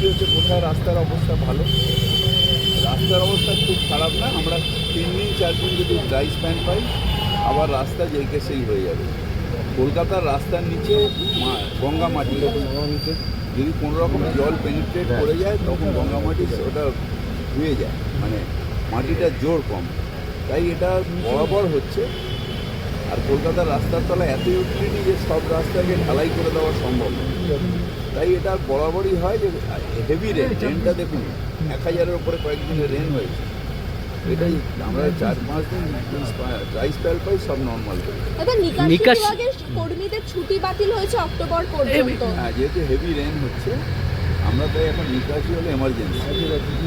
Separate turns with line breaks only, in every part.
বৃষ্টি হচ্ছে কোথায় রাস্তার অবস্থা ভালো? রাস্তার অবস্থা খুব খারাপ না, আমরা তিন দিন, চার দিন যদি ড্রাই স্প্যান পাই, আবার রাস্তা যেইকে সেই হয়ে যাবে। কলকাতার রাস্তার নিচে গঙ্গা মাটি নিচে যদি কোনো রকম জল পেনিট্রেট করে যায়, তখন গঙ্গা মাটি ওটা ধুয়ে যায়। মানে মাটিটা জোর কম। তাই এটা বরাবর হচ্ছে। আর কলকাতার রাস্তার তলা এত ইউটিলিটি যে সব রাস্তাকে ঢালাই করে দেওয়া সম্ভব নয়। তাই এটা বরাবরই হয় যে হেভি রেন রেনটা দেখুন এক হাজারের উপরে কয়েকদিনের রেন হয়েছে। এটাই আমরা চার পাঁচ দিন ড্রাই স্পেল পাই সব নর্মাল
নিকাশি কর্মীদের ছুটি বাতিল হয়েছে অক্টোবর পর্যন্ত।
হ্যাঁ যেহেতু হেভি রেন হচ্ছে আমরা তাই এখন নিকাশি হলে এমার্জেন্সি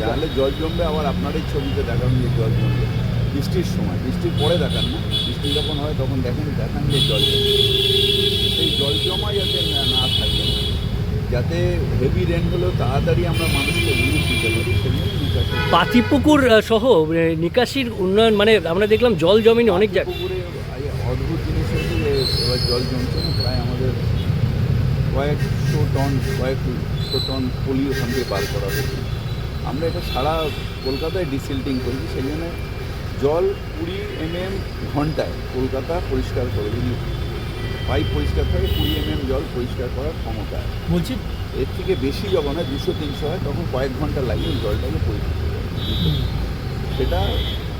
তাহলে জল জমবে আবার আপনারই ছবিতে দেখান যে জল জমবে বৃষ্টির সময় বৃষ্টির পরে দেখান না। বৃষ্টি যখন হয় তখন দেখেন দেখান যে জল সেই জল জমা যাতে না থাকে যাতে হেভি রেন হলেও তাড়াতাড়ি আমরা মানুষকে রিলিফ দিতে পারি নিকাশি
পাতিপুকুর সহ নিকাশির উন্নয়ন মানে আমরা দেখলাম জল জমিনি অনেক জায়গায়
অদ্ভুত জিনিস এবার জল জমছে না প্রায় আমাদের কয়েকশো টন কয়েকশো টন পলি ওখান থেকে বার করা হয়েছে। আমরা এটা সারা কলকাতায় ডিসিল্টিং করেছি সেই জন্য জল কুড়ি এমএম ঘন্টায় কলকাতা পরিষ্কার করে যদি পাইপ পরিষ্কার থাকে কুড়ি এমএম জল পরিষ্কার করার ক্ষমতা।
বলছি
এর থেকে বেশি যখন হয় দুশো তিনশো হয় তখন কয়েক ঘণ্টা লাগে ওই জলটাকে পরিষ্কার করতে। সেটা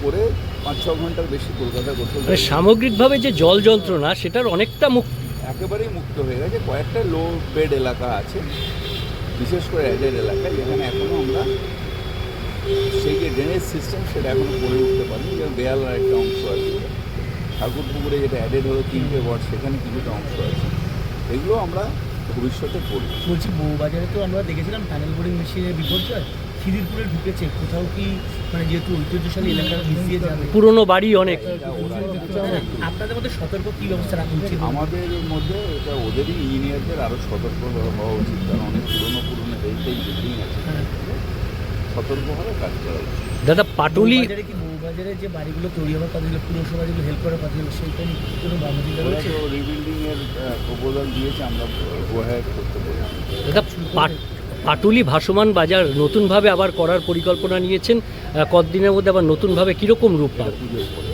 করে পাঁচ ছ ঘণ্টার বেশি কলকাতা গোসল
মানে সামগ্রিকভাবে যে জল যন্ত্রণা সেটার অনেকটা মুক্ত।
একেবারেই মুক্ত হয়ে গেছে। কয়েকটা লো বেড এলাকা আছে বিশেষ করে অ্যাডেড এলাকায় যেখানে এখনও আমরা সেই যে ড্রেনেজ সিস্টেম সেটা এখনও করে উঠতে পারিনি যেমন বেয়ালার একটা অংশ আছে। ঠাকুর পুকুরে যেটা অ্যাডেড হলো তিনটে ওয়ার্ড সেখানে কিছুটা অংশ আছে। এগুলো আমরা ভবিষ্যতে করব।
বলছি বউবাজারে তো আমরা দেখেছিলাম টানেল বোর্ডিং মেশিনের বিপর্যয়। খিদিরপুরে ঢুকেছে কোথাও কি মানে যেহেতু ঐতিহ্যশালী এলাকা মিশিয়ে যাবে?
পুরনো বাড়ি অনেক।
আপনাদের মধ্যে সতর্ক কী ব্যবস্থা রাখা উচিত?
আমাদের মধ্যে এটা ওদেরই ইঞ্জিনিয়ারদের আরও সতর্ক হওয়া উচিত কারণ অনেক পুরনো পুরনো হেরিটেজ বিল্ডিং আছে।
হ্যাঁ।
সতর্কভাবে কাজ করা উচিত।
দাদা পাটুলি
যে বাড়িগুলো তৈরি হওয়ার কথা ছিল পুরসভা যেগুলো হেল্প করার কথা ছিল সেইটা কোনো বাধাবিঘ্ন রয়েছে?
রিবিল্ডিং এর প্রপোজাল দিয়েছে আমরা গোহায় করতে বলেছি
দাদা পাটুলি ভাসমান বাজার নতুনভাবে আবার করার পরিকল্পনা নিয়েছেন। কদিনের কতদিনের মধ্যে আবার নতুনভাবে কীরকম রূপ পাবে?
পুজোর পরে